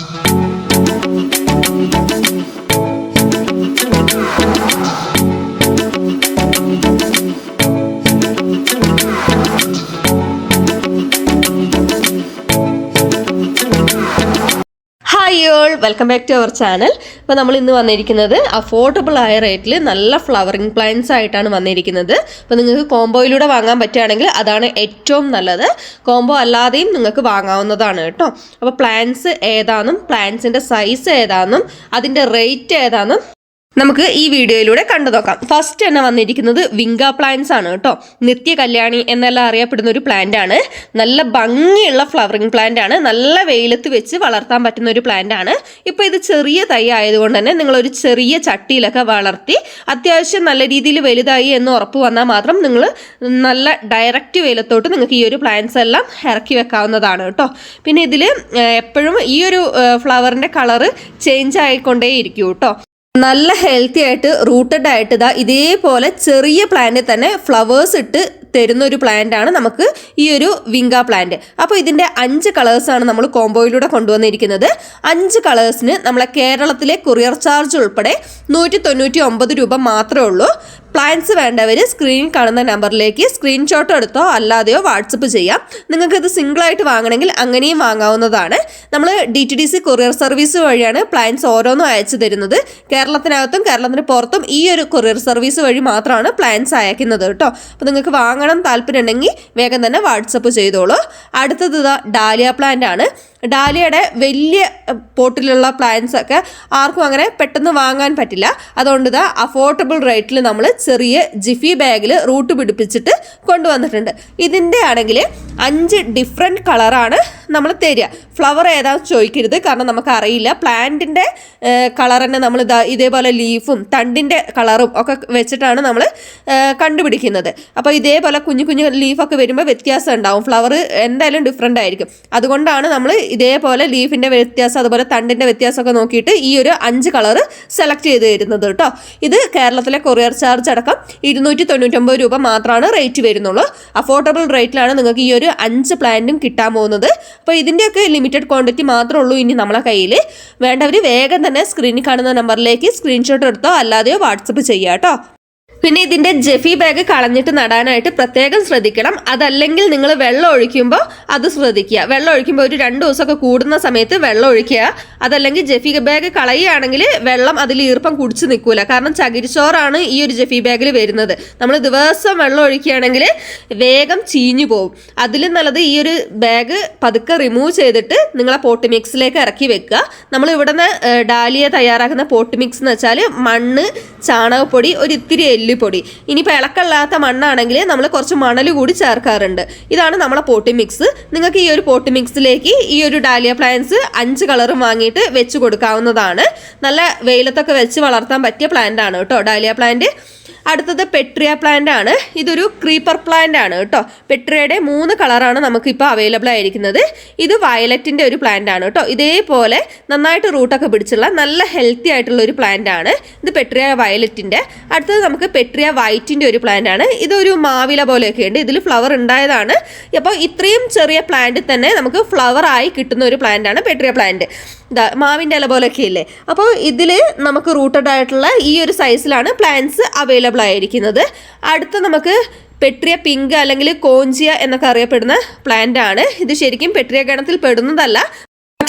Thank you. Hi all welcome back to our channel അപ്പോൾ നമ്മൾ ഇന്ന് വന്നിരിക്കുന്നത് അഫോർഡബിൾ ആയ റേറ്റിൽ നല്ല ഫ്ലവറിങ് പ്ലാന്റ്സ് ആയിട്ടാണ് വന്നിരിക്കുന്നത്. അപ്പോൾ നിങ്ങൾക്ക് കോംബോയിലൂടെ വാങ്ങാൻ പറ്റുകയാണെങ്കിൽ അതാണ് ഏറ്റവും നല്ലത്. കോംബോ അല്ലാതെയും നിങ്ങൾക്ക് വാങ്ങാവുന്നതാണ് കേട്ടോ. അപ്പോൾ പ്ലാന്റ്സ് ഏതാണെന്നും പ്ലാന്റ്സിന്റെ സൈസ് ഏതാണെന്നും അതിന്റെ റേറ്റ് ഏതാണെന്നും നമുക്ക് ഈ വീഡിയോയിലൂടെ കണ്ടു നോക്കാം. ഫസ്റ്റ് തന്നെ വന്നിരിക്കുന്നത് വിങ്ക പ്ലാന്റ്സ് ആണ് കേട്ടോ. നിത്യ കല്യാണി എന്നെല്ലാം അറിയപ്പെടുന്ന ഒരു പ്ലാന്റ് ആണ്. നല്ല ഭംഗിയുള്ള ഫ്ലവറിങ് പ്ലാന്റ് ആണ്. നല്ല വെയിലത്ത് വെച്ച് വളർത്താൻ പറ്റുന്ന ഒരു പ്ലാന്റ് ആണ്. ഇപ്പോൾ ഇത് ചെറിയ തൈ ആയതുകൊണ്ട് തന്നെ നിങ്ങൾ ഒരു ചെറിയ ചട്ടിയിലൊക്കെ വളർത്തി അത്യാവശ്യം നല്ല രീതിയിൽ വലുതായി എന്ന് ഉറപ്പ് വന്നാൽ മാത്രം നിങ്ങൾ നല്ല ഡയറക്റ്റ് വെയിലത്തോട്ട് നിങ്ങൾക്ക് ഈ ഒരു പ്ലാന്റ്സ് എല്ലാം ഇറക്കി വെക്കാവുന്നതാണ് കേട്ടോ. പിന്നെ ഇതിൽ എപ്പോഴും ഈ ഒരു ഫ്ലവറിന്റെ കളറ് ചേഞ്ച് ആയിക്കൊണ്ടേയിരിക്കും കേട്ടോ. നല്ല ഹെൽത്തി ആയിട്ട് റൂട്ടഡ് ആയിട്ട് ഇതാ ഇതേപോലെ ചെറിയ പ്ലാന്റിൽ തന്നെ ഫ്ലവേഴ്സ് ഇട്ട് തരുന്ന ഒരു പ്ലാന്റ് ആണ് നമുക്ക് ഈ ഒരു വിങ്ക പ്ലാന്റ് അപ്പോൾ ഇതിന്റെ അഞ്ച് കളേഴ്സാണ് നമ്മൾ കോംബോയിലൂടെ കൊണ്ടുവന്നിരിക്കുന്നത്. അഞ്ച് കളേഴ്സിന് നമ്മളെ കേരളത്തിലെ കൊറിയർ ചാർജ് ഉൾപ്പെടെ നൂറ്റി തൊണ്ണൂറ്റി ഒമ്പത് രൂപ മാത്രമേ ഉള്ളൂ. പ്ലാൻസ് വേണ്ടവർ സ്ക്രീനിൽ കാണുന്ന നമ്പറിലേക്ക് സ്ക്രീൻഷോട്ട് എടുത്തോ അല്ലാതെയോ വാട്സപ്പ് ചെയ്യാം. നിങ്ങൾക്ക് ഇത് സിംഗിളായിട്ട് വാങ്ങണമെങ്കിൽ അങ്ങനെയും വാങ്ങാവുന്നതാണ്. നമ്മൾ D T D C courier service വഴിയാണ് പ്ലാൻസ് ഓരോന്നും അയച്ചു തരുന്നത്. കേരളത്തിനകത്തും കേരളത്തിന് പുറത്തും ഈ ഒരു കൊറിയർ സർവീസ് വഴി മാത്രമാണ് പ്ലാൻസ് അയക്കുന്നത് കേട്ടോ. അപ്പോൾ നിങ്ങൾക്ക് വാങ്ങണം താല്പര്യമുണ്ടെങ്കിൽ വേഗം തന്നെ വാട്സപ്പ് ചെയ്തോളൂ. അടുത്തത് ഡാലിയ പ്ലാന്റ് ആണ്. ഡാലിയയുടെ വലിയ പോട്ടിലുള്ള പ്ലാന്റ്സ് ഒക്കെ ആർക്കും അങ്ങനെ പെട്ടെന്ന് വാങ്ങാൻ പറ്റില്ല. അതുകൊണ്ട് ഇതാ അഫോർഡബിൾ റേറ്റിൽ നമ്മൾ ചെറിയ ജിഫി ബാഗിൽ റൂട്ട് പിടിപ്പിച്ചിട്ട് കൊണ്ടുവന്നിട്ടുണ്ട്. ഇതിന്റെ ആണെങ്കിൽ അഞ്ച് ഡിഫറെന്റ് കളറാണ് നമ്മൾ തരിക. ഫ്ലവർ ഏതാണെന്ന് ചോദിക്കരുത് കാരണം നമുക്കറിയില്ല. പ്ലാന്റിന്റെ കളർ തന്നെ നമ്മൾ ഇതാ ഇതേപോലെ ലീഫും തണ്ടിന്റെ കളറും ഒക്കെ വെച്ചിട്ടാണ് നമ്മൾ കണ്ടുപിടിക്കുന്നത്. അപ്പോൾ ഇതേപോലെ കുഞ്ഞു കുഞ്ഞു ലീഫൊക്കെ വരുമ്പോൾ വ്യത്യാസം ഉണ്ടാവും. ഫ്ലവർ എന്തായാലും ഡിഫറെന്റ് ആയിരിക്കും. അതുകൊണ്ടാണ് നമ്മൾ ഇതേപോലെ ലീഫിന്റെ വ്യത്യാസം അതുപോലെ തണ്ടിന്റെ വ്യത്യാസമൊക്കെ നോക്കിയിട്ട് ഈ ഒരു അഞ്ച് കളർ സെലക്ട് ചെയ്ത് തരുന്നത് കേട്ടോ. ഇത് കേരളത്തിലെ കൊറിയർ ചാർജ് അടക്കം ഇരുന്നൂറ്റി തൊണ്ണൂറ്റൊമ്പത് രൂപ മാത്രമാണ് റേറ്റ് വരുന്നുള്ളൂ. അഫോർഡബിൾ റേറ്റിലാണ് നിങ്ങൾക്ക് ഈ ഒരു അഞ്ച് പ്ലാന്റും കിട്ടാൻ പോകുന്നത്. അപ്പോൾ ഇതിന്റെയൊക്കെ ലിമിറ്റഡ് ക്വാണ്ടിറ്റി മാത്രമേ ഉള്ളൂ ഇനി നമ്മളെ കയ്യിൽ വേണ്ടവർ വേഗം തന്നെ സ്ക്രീനിൽ കാണുന്ന നമ്പറിലേക്ക് സ്ക്രീൻഷോട്ട് എടുത്തോ അല്ലാതെയോ വാട്സപ്പ് ചെയ്യാം കേട്ടോ. പിന്നെ ഇതിന്റെ ജെഫി ബാഗ് കളഞ്ഞിട്ട് നടാനായിട്ട് പ്രത്യേകം ശ്രദ്ധിക്കണം. അതല്ലെങ്കിൽ നിങ്ങൾ വെള്ളം ഒഴിക്കുമ്പോൾ അത് ശ്രദ്ധിക്കുക. വെള്ളം ഒഴിക്കുമ്പോൾ ഒരു രണ്ട് ദിവസമൊക്കെ കൂടുന്ന സമയത്ത് വെള്ളം ഒഴിക്കുക. അതല്ലെങ്കിൽ ജെഫി ബാഗ് കളയുകയാണെങ്കിൽ വെള്ളം അതിൽ ഈർപ്പം കുടിച്ച് നിൽക്കൂല. കാരണം ചകിരിച്ചോറാണ് ഈ ഒരു ജെഫി ബാഗിൽ വരുന്നത്. നമ്മൾ ദിവസം വെള്ളം ഒഴിക്കുകയാണെങ്കിൽ വേഗം ചീഞ്ഞു പോകും അതിലും നല്ലത് ഈ ഒരു ബാഗ് പതുക്കെ റിമൂവ് ചെയ്തിട്ട് നിങ്ങളെ പോട്ട് മിക്സിലേക്ക് ഇറക്കി വെക്കുക. നമ്മൾ ഇവിടുന്ന് ഡാലിയ തയ്യാറാക്കുന്ന പോട്ട് മിക്സ് എന്ന് വെച്ചാൽ മണ്ണ് ചാണകപ്പൊടി ഒരു ഇത്തിരി എല്ലുപൊടി ഇനിയിപ്പോൾ ഇളക്കമില്ലാത്ത മണ്ണാണെങ്കിൽ നമ്മൾ കുറച്ച് മണൽ കൂടി ചേർക്കാറുണ്ട്. ഇതാണ് നമ്മളെ പോട്ടി മിക്സ്. നിങ്ങൾക്ക് ഈ ഒരു പോട്ടി മിക്സിലേക്ക് ഈ ഒരു ഡാലിയ പ്ലാന്റ്സ് അഞ്ച് കളറും വാങ്ങിയിട്ട് വെച്ച് കൊടുക്കാവുന്നതാണ്. നല്ല വെയിലത്തൊക്കെ വെച്ച് വളർത്താൻ പറ്റിയ പ്ലാന്റ് ആണ് കേട്ടോ ഡാലിയ പ്ലാന്റ് അടുത്തത് പെട്രിയ പ്ലാന്റ് ആണ്. ഇതൊരു ക്രീപ്പർ പ്ലാന്റ് ആണ് കേട്ടോ. പെട്രിയയുടെ മൂന്ന് കളറാണ് നമുക്കിപ്പോൾ അവൈലബിൾ ആയിരിക്കുന്നത്. ഇത് വയലറ്റിന്റെ ഒരു പ്ലാന്റ് ആണ് കേട്ടോ. ഇതേപോലെ നന്നായിട്ട് റൂട്ടൊക്കെ പിടിച്ചുള്ള നല്ല ഹെൽത്തി ആയിട്ടുള്ള ഒരു പ്ലാന്റ് ആണ്. ഇത് പെട്രിയ വയലറ്റിന്റെ അടുത്തത് നമുക്ക് പെട്രിയ വൈറ്റിന്റെ ഒരു പ്ലാന്റ് ആണ്. ഇതൊരു മാവില പോലെയൊക്കെ ഉണ്ട്. ഇതിൽ ഫ്ലവർ ഉണ്ടായതാണ്. അപ്പോൾ ഇത്രയും ചെറിയ പ്ലാന്റിൽ തന്നെ നമുക്ക് ഫ്ലവർ ആയി കിട്ടുന്ന ഒരു പ്ലാന്റ് ആണ് പെട്രിയ പ്ലാന്റ് മാവിന്റെ ഇല പോലെയൊക്കെ ഇല്ലേ? അപ്പോൾ ഇതിൽ നമുക്ക് റൂട്ടഡ് ആയിട്ടുള്ള ഈ ഒരു സൈസിലാണ് പ്ലാന്റ്സ് അവൈലബിൾ ആയിരിക്കുന്നത്. അടുത്ത നമുക്ക് പെട്രിയ പിങ്ക് അല്ലെങ്കിൽ കോഞ്ചിയ എന്നൊക്കെ അറിയപ്പെടുന്ന പ്ലാന്റ് ആണ്. ഇത് ശരിക്കും പെട്രിയ ഗണത്തിൽ പെടുന്നതല്ല.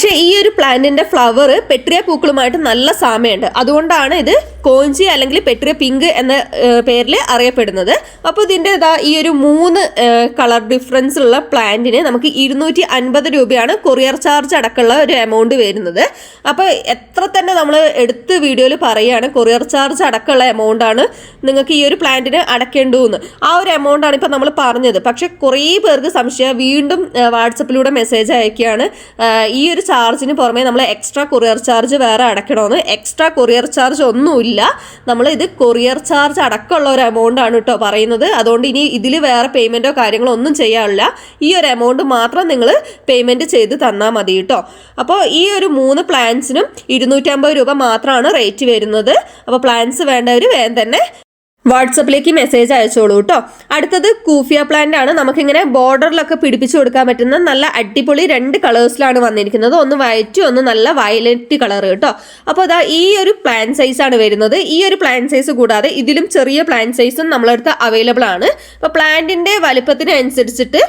പക്ഷേ ഈ ഒരു പ്ലാന്റിന്റെ ഫ്ലവർ പെട്രിയ പൂക്കളുമായിട്ട് നല്ല സാമ്യമുണ്ട്. അതുകൊണ്ടാണ് ഇത് കോഞ്ചി അല്ലെങ്കിൽ പെട്രിയ പിങ്ക് എന്ന പേരിൽ അറിയപ്പെടുന്നത്. അപ്പോൾ ഇതിന്റെ ഇതാ ഈ ഒരു മൂന്ന് കളർ ഡിഫറൻസ് ഉള്ള പ്ലാന്റിന് നമുക്ക് ഇരുന്നൂറ്റി അൻപത് രൂപയാണ് കൊറിയർ ചാർജ് അടക്കമുള്ള ഒരു എമൗണ്ട് വരുന്നത്. അപ്പോൾ എത്ര തന്നെ നമ്മൾ എടുത്ത് വീഡിയോയിൽ പറയുകയാണ് കൊറിയർ ചാർജ് അടക്കമുള്ള എമൗണ്ട് ആണ് നിങ്ങൾക്ക് ഈ ഒരു പ്ലാന്റിന് അടക്കേണ്ടതെന്ന് ആ ഒരു എമൗണ്ട് ആണ് ഇപ്പോൾ നമ്മൾ പറഞ്ഞത്. പക്ഷേ കുറേ പേർക്ക് സംശയം. വീണ്ടും വാട്സപ്പിലൂടെ മെസ്സേജ് അയക്കുകയാണ്. ഈ ഒരു ചാർജിന് പുറമേ നമ്മൾ എക്സ്ട്രാ കൊറിയർ ചാർജ് വേറെ അടയ്ക്കണമെന്ന് എക്സ്ട്രാ കൊറിയർ ചാർജ് ഒന്നുമില്ല. നമ്മൾ ഇത് കൊറിയർ ചാർജ് അടക്കമുള്ള ഒരു എമൗണ്ട് ആണ് കേട്ടോ പറയുന്നത്. അതുകൊണ്ട് ഇനി ഇതിൽ വേറെ പേയ്മെന്റോ കാര്യങ്ങളോ ഒന്നും ചെയ്യാനില്ല. ഈ ഒരു എമൗണ്ട് മാത്രം നിങ്ങൾ പേയ്മെന്റ് ചെയ്ത് തന്നാൽ മതി കേട്ടോ അപ്പോൾ ഈ ഒരു മൂന്ന് പ്ലാൻസിനും ഇരുന്നൂറ്റമ്പത് രൂപ മാത്രമാണ് റേറ്റ് വരുന്നത്. അപ്പോൾ പ്ലാൻസ് വേണ്ടവർ വേഗം തന്നെ വാട്സപ്പിലേക്ക് മെസ്സേജ് അയച്ചോളൂ കേട്ടോ അടുത്തത് കൂഫിയ പ്ലാന്റ് ആണ്. നമുക്കിങ്ങനെ ബോർഡറിലൊക്കെ പിടിപ്പിച്ചു കൊടുക്കാൻ പറ്റുന്ന നല്ല അടിപൊളി രണ്ട് കളേഴ്സിലാണ് വന്നിരിക്കുന്നത്. ഒന്ന് വൈറ്റ് ഒന്ന് നല്ല വയലറ്റ് കളർ കേട്ടോ അപ്പോൾ അതാ ഈ ഒരു പ്ലാൻ സൈസ് ആണ് വരുന്നത്. ഈ ഒരു പ്ലാൻ സൈസ് കൂടാതെ ഇതിലും ചെറിയ പ്ലാൻ സൈസും നമ്മളടുത്ത് അവൈലബിൾ ആണ്. അപ്പോൾ പ്ലാന്റിന്റെ വലുപ്പത്തിനനുസരിച്ചിട്ട്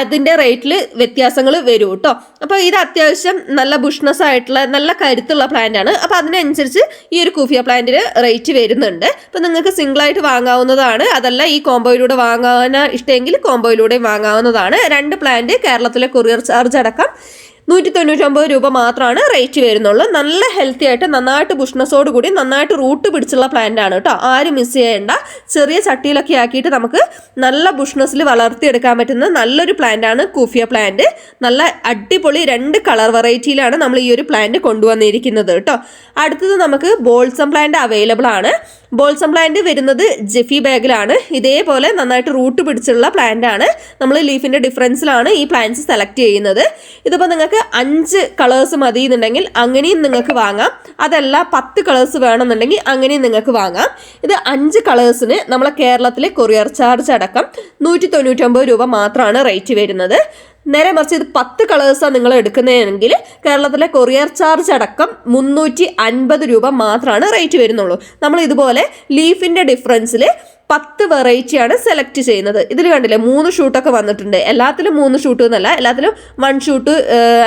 അതിന്റെ റേറ്റിൽ വ്യത്യാസങ്ങൾ വരും കേട്ടോ അപ്പോൾ ഇത് അത്യാവശ്യം നല്ല ബുഷ്നസ് ആയിട്ടുള്ള നല്ല കരുത്തുള്ള പ്ലാന്റ് ആണ്. അപ്പോൾ അതിനനുസരിച്ച് ഈ ഒരു കൂഫിയ പ്ലാന്റിന് റേറ്റ് വരുന്നുണ്ട്. അപ്പോൾ നിങ്ങൾക്ക് ആയിട്ട് വാങ്ങാവുന്നതാണ്. അതല്ല ഈ കോംബോയിലൂടെ വാങ്ങാൻ ഇഷ്ടമെങ്കിൽ കോംബോയിലൂടെ വാങ്ങാവുന്നതാണ്. രണ്ട് പ്ലാന്റ് കേരളത്തിലെ കൊറിയർ ചാർജ് അടക്കം നൂറ്റി തൊണ്ണൂറ്റൊമ്പത് രൂപ മാത്രമാണ് റേറ്റ് വരുന്നുള്ളൂ. നല്ല ഹെൽത്തി ആയിട്ട് നന്നായിട്ട് ബുഷ്നസോട് കൂടി നന്നായിട്ട് റൂട്ട് പിടിച്ചുള്ള പ്ലാന്റ് ആണ് കേട്ടോ. ആരും മിസ് ചെയ്യേണ്ട. ചെറിയ ചട്ടിയിലൊക്കെ ആക്കിയിട്ട് നമുക്ക് നല്ല ബുഷ്നസിൽ വളർത്തിയെടുക്കാൻ പറ്റുന്ന നല്ലൊരു പ്ലാന്റ് ആണ് കൂഫിയ പ്ലാന്റ് നല്ല അടിപൊളി രണ്ട് കളർ വെറൈറ്റിയിലാണ് നമ്മൾ ഈ ഒരു പ്ലാന്റ് കൊണ്ടുവന്നിരിക്കുന്നത് കേട്ടോ. അടുത്തത് നമുക്ക് ബോൾസം പ്ലാന്റ് അവൈലബിൾ ആണ്. ബോൾസം പ്ലാന്റ് വരുന്നത് ജെഫി ബാഗിലാണ്. ഇതേപോലെ നന്നായിട്ട് റൂട്ട് പിടിച്ചുള്ള പ്ലാന്റ് ആണ്. നമ്മൾ ലീഫിന്റെ ഡിഫറൻസിലാണ് ഈ പ്ലാന്റ്സ് സെലക്ട് ചെയ്യുന്നത്. ഇതിപ്പോൾ നിങ്ങൾക്ക് അഞ്ച് കളേഴ്സ് മതി എന്നുണ്ടെങ്കിൽ അങ്ങനെയും നിങ്ങൾക്ക് വാങ്ങാം. അതല്ല പത്ത് കളേഴ്സ് വേണമെന്നുണ്ടെങ്കിൽ അങ്ങനെയും നിങ്ങൾക്ക് വാങ്ങാം. ഇത് അഞ്ച് കളേഴ്സിന് നമ്മളെ കേരളത്തിലെ കൊറിയർ ചാർജ് അടക്കം നൂറ്റി തൊണ്ണൂറ്റൊമ്പത് രൂപ മാത്രമാണ് റേറ്റ് വരുന്നത്. നേരെ മറിച്ച് ഇത് പത്ത് കളേഴ്സാണ് നിങ്ങൾ എടുക്കുന്നതെങ്കിൽ കേരളത്തിലെ കൊറിയർ ചാർജ് അടക്കം മുന്നൂറ്റി അൻപത് രൂപ മാത്രമാണ് റേറ്റ് വരുന്നുള്ളൂ. നമ്മൾ ഇതുപോലെ ലീഫിന്റെ ഡിഫറൻസിൽ പത്ത് വെറൈറ്റിയാണ് സെലക്ട് ചെയ്യുന്നത്. ഇതിൽ കണ്ടില്ലേ മൂന്ന് ഷൂട്ടൊക്കെ വന്നിട്ടുണ്ട്. എല്ലാത്തിലും മൂന്ന് ഷൂട്ട് എന്നല്ല എല്ലാത്തിലും വൺ ഷൂട്ട്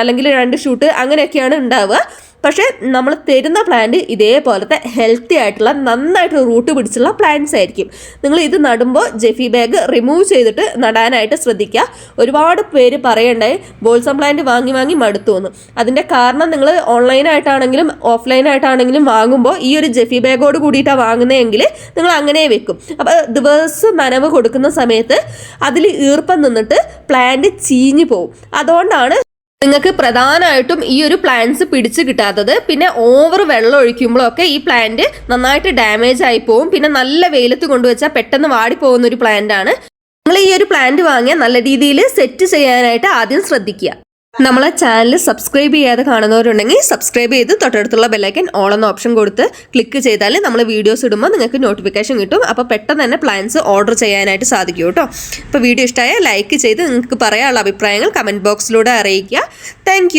അല്ലെങ്കിൽ രണ്ട് ഷൂട്ട് അങ്ങനെയൊക്കെയാണ് ഉണ്ടാവുക. പക്ഷേ നമ്മൾ തരുന്ന പ്ലാന്റ് ഇതേപോലത്തെ ഹെൽത്തി ആയിട്ടുള്ള നന്നായിട്ട് റൂട്ട് പിടിച്ചുള്ള പ്ലാന്റ്സ് ആയിരിക്കും. നിങ്ങൾ ഇത് നടുമ്പോൾ ജെഫി ബാഗ് റിമൂവ് ചെയ്തിട്ട് നടാനായിട്ട് ശ്രദ്ധിക്കുക. ഒരുപാട് പേര് പറയണ്ടായി ബോൾസം പ്ലാന്റ് വാങ്ങി വാങ്ങി മടുത്തു എന്ന്. അതിന്റെ കാരണം നിങ്ങൾ ഓൺലൈനായിട്ടാണെങ്കിലും ഓഫ്ലൈനായിട്ടാണെങ്കിലും വാങ്ങുമ്പോൾ ഈ ഒരു ജെഫി ബാഗോട് കൂടിയിട്ടാണ് വാങ്ങുന്നതെങ്കിൽ നിങ്ങൾ അങ്ങനെ വെക്കും. അപ്പോൾ ദിവസം നനവ് കൊടുക്കുന്ന സമയത്ത് അതിൽ ഈർപ്പം നിന്നിട്ട് പ്ലാന്റ് ചീഞ്ഞു പോവും. അതുകൊണ്ടാണ് നിങ്ങൾക്ക് പ്രധാനമായിട്ടും ഈ ഒരു പ്ലാന്റ്സ് പിടിച്ച് കിട്ടാത്തത് പിന്നെ ഓവർ വെള്ളം ഒഴിക്കുമ്പോഴൊക്കെ ഈ പ്ലാന്റ് നന്നായിട്ട് ഡാമേജ് ആയി പോകും പിന്നെ നല്ല വെയിലത്ത് കൊണ്ടുവച്ചാൽ പെട്ടെന്ന് വാടിപ്പോകുന്ന ഒരു പ്ലാന്റ് ആണ്. നിങ്ങൾ ഈ ഒരു പ്ലാന്റ് വാങ്ങിയാൽ നല്ല രീതിയിൽ സെറ്റ് ചെയ്യാനായിട്ട് ആദ്യം ശ്രദ്ധിക്കുക. നമ്മളെ ചാനൽ സബ്സ്ക്രൈബ് ചെയ്യാതെ കാണുന്നവരുണ്ടെങ്കിൽ സബ്സ്ക്രൈബ് ചെയ്ത് തൊട്ടടുത്തുള്ള ബെല്ലൈക്കൻ ഓൺ എന്ന ഓപ്ഷൻ കൊടുത്ത് ക്ലിക്ക് ചെയ്താൽ നമ്മൾ വീഡിയോസ് ഇടുമ്പോൾ നിങ്ങൾക്ക് നോട്ടിഫിക്കേഷൻ കിട്ടും. അപ്പോൾ പെട്ടെന്ന് തന്നെ പ്ലാൻസ് ഓർഡർ ചെയ്യാനായിട്ട് സാധിക്കും കേട്ടോ അപ്പോൾ വീഡിയോ ഇഷ്ടമായ ലൈക്ക് ചെയ്ത് നിങ്ങൾക്ക് പറയാനുള്ള അഭിപ്രായങ്ങൾ കമന്റ് ബോക്സിലൂടെ അറിയിക്കുക. താങ്ക്